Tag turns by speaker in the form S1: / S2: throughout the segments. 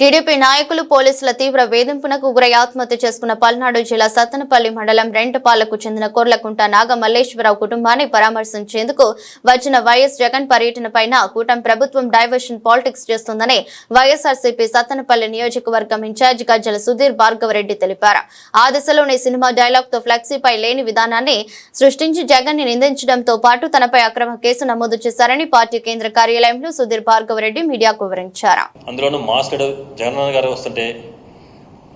S1: TDP నాయకులు పోలీసుల తీవ్ర వేధింపునకు గురై ఆత్మహత్య చేసుకున్న పల్నాడు జిల్లా సత్తనపల్లి మండలం రెంటపాలకు చెందిన కోర్లకుంట నాగమల్లేశ్వరరావు కుటుంబాన్ని పరామర్శించేందుకు వచ్చిన వైఎస్ జగన్ పర్యటన పైన కూటమి ప్రభుత్వం డైవర్షన్ పాలిటిక్స్ చేస్తుందని వైఎస్ఆర్సీపీ సత్తనపల్లి నియోజకవర్గం ఇన్ఛార్జ్ గజ్జల సుధీర్ భార్గవరెడ్డి తెలిపారు. ఆ దిశలోని సినిమా డైలాగ్తో ఫ్లెక్సీపై లేని విధానాన్ని సృష్టించి జగన్ని నిందించడంతో పాటు తనపై అక్రమ కేసు నమోదు చేశారని పార్టీ కేంద్ర కార్యాలయంలో సుధీర్ భార్గవరెడ్డి మీడియాకు వివరించారు.
S2: అందులోనూ జగన్ గారు వస్తుంటే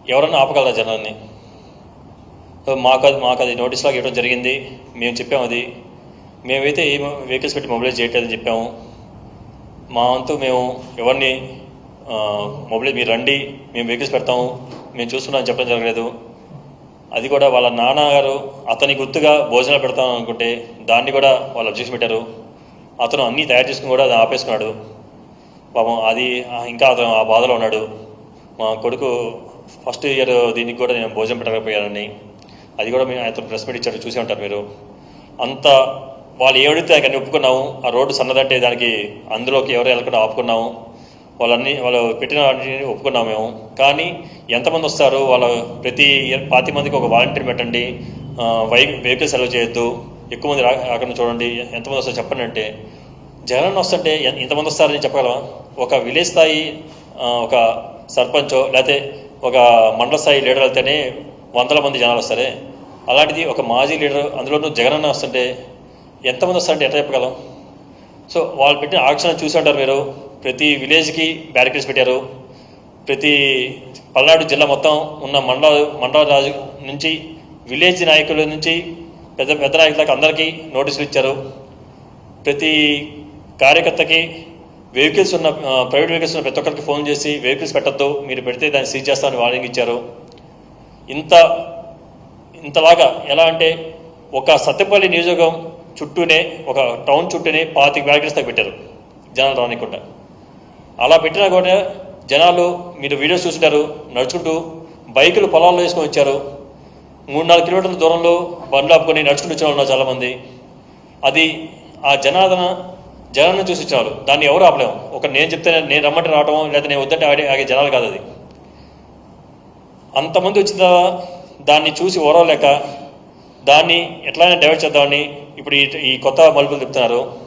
S2: ఎవరన్నా ఆపగలరా జనాన్ని? మాకు అది మాకు అది నోటీస్ లాగా ఇవ్వడం జరిగింది. మేము చెప్పాము అది. మేమైతే ఏ వెహికల్స్ పెట్టి మొబిలైజ్ చేయట్లేదని చెప్పాము. మా వంతు మేము ఎవరిని మొబిలైజ్ మీరు రండి మేము వెహికల్స్ పెడతాము. మేము చూస్తున్నాం చెప్పడం జరగలేదు. అది కూడా వాళ్ళ నాన్నగారు అతని గుర్తుగా భోజనాలు పెడతాం అనుకుంటే దాన్ని కూడా వాళ్ళు అబ్జెక్షన్ పెట్టారు. అతను అన్నీ తయారు చేసుకుని కూడా అది ఆపేసుకున్నాడు. పాపం అది ఇంకా అతను ఆ బాధలో ఉన్నాడు. మా కొడుకు ఫస్ట్ ఇయర్ దీనికి కూడా నేను భోజనం పెట్టకపోయానని అది కూడా మేము అతను ప్రెస్ మీట్ ఇచ్చాడు చూసే ఉంటారు మీరు. అంత వాళ్ళు ఏడితే దానికి ఒప్పుకున్నాము. ఆ రోడ్డు సన్నదంటే దానికి అందులోకి ఎవరు వెళ్ళకుండా ఆపుకున్నాము. వాళ్ళన్నీ వాళ్ళు పెట్టిన వాటిని ఒప్పుకున్నాము మేము. కానీ ఎంతమంది వస్తారు? వాళ్ళ ప్రతి పాతి మందికి ఒక వాలంటీర్ పెట్టండి. వై వెహికల్స్ సెలవు చేయొద్దు. ఎక్కువ మంది రా రాకుండా చూడండి. ఎంతమంది వస్తారు చెప్పండి అంటే. జగన్ వస్తుంటే ఇంతమంది వస్తారని చెప్పగలమా ఒక విలేజ్ స్థాయి ఒక సర్పంచో లేకపోతే ఒక మండల స్థాయి లీడర్ వెళ్తేనే వందల మంది జనాలు వస్తారే? అలాంటిది ఒక మాజీ లీడర్ అందులోనూ జగన్ అన్న వస్తుంటే ఎంతమంది వస్తారంటే ఎట్లా చెప్పగలం? సో వాళ్ళు పెట్టిన ఆక్షణ చూసి ఉంటారు మీరు. ప్రతి విలేజ్కి బ్యారికేడ్స్ పెట్టారు. ప్రతి పల్నాడు జిల్లా మొత్తం ఉన్న మండల మండల రాజు నుంచి విలేజ్ నాయకుల నుంచి పెద్ద పెద్ద నాయకులకు అందరికీ నోటీసులు ఇచ్చారు. ప్రతి కార్యకర్తకి వెహికల్స్ ఉన్న ప్రైవేట్ వెహికల్స్ ఉన్న ప్రతి ఒక్కరికి ఫోన్ చేసి వెహికల్స్ పెట్టద్దు మీరు పెడితే దాన్ని సీజ్ చేస్తామని వార్నింగ్ ఇచ్చారు. ఇంత ఇంతలాగా ఎలా అంటే ఒక సత్యపల్లి నియోజకవర్గం చుట్టూనే ఒక టౌన్ చుట్టూనే పాతిక బ్యారికేడ్స్ దాకా పెట్టారు జనాలు రానికుండా. అలా పెట్టినా కూడా జనాలు మీరు వీడియోస్ చూసినారు నడుచుకుంటూ బైకులు పొలాల్లో వేసుకొని వచ్చారు. మూడు నాలుగు కిలోమీటర్ల దూరంలో బండ్లు ఆపుకొని నడుచుకుంటూ వచ్చిన వాళ్ళు ఉన్నారు చాలామంది. అది ఆ జనాదన జనాలను చూసి ఇచ్చిన దాన్ని ఎవరు ఆపలేము. ఒక నేను చెప్తే నేను రమ్మంటే రావటం లేదా నేను వద్దంటే ఆడే ఆగే జనాలు కాదు అది. అంతమంది వచ్చిన తర్వాత దాన్ని చూసి ఓరవలేక దాన్ని ఎట్లయినా డైవర్ట్ చేద్దామని ఇప్పుడు ఈ ఈ కొత్త మలుపులు చెప్తున్నారు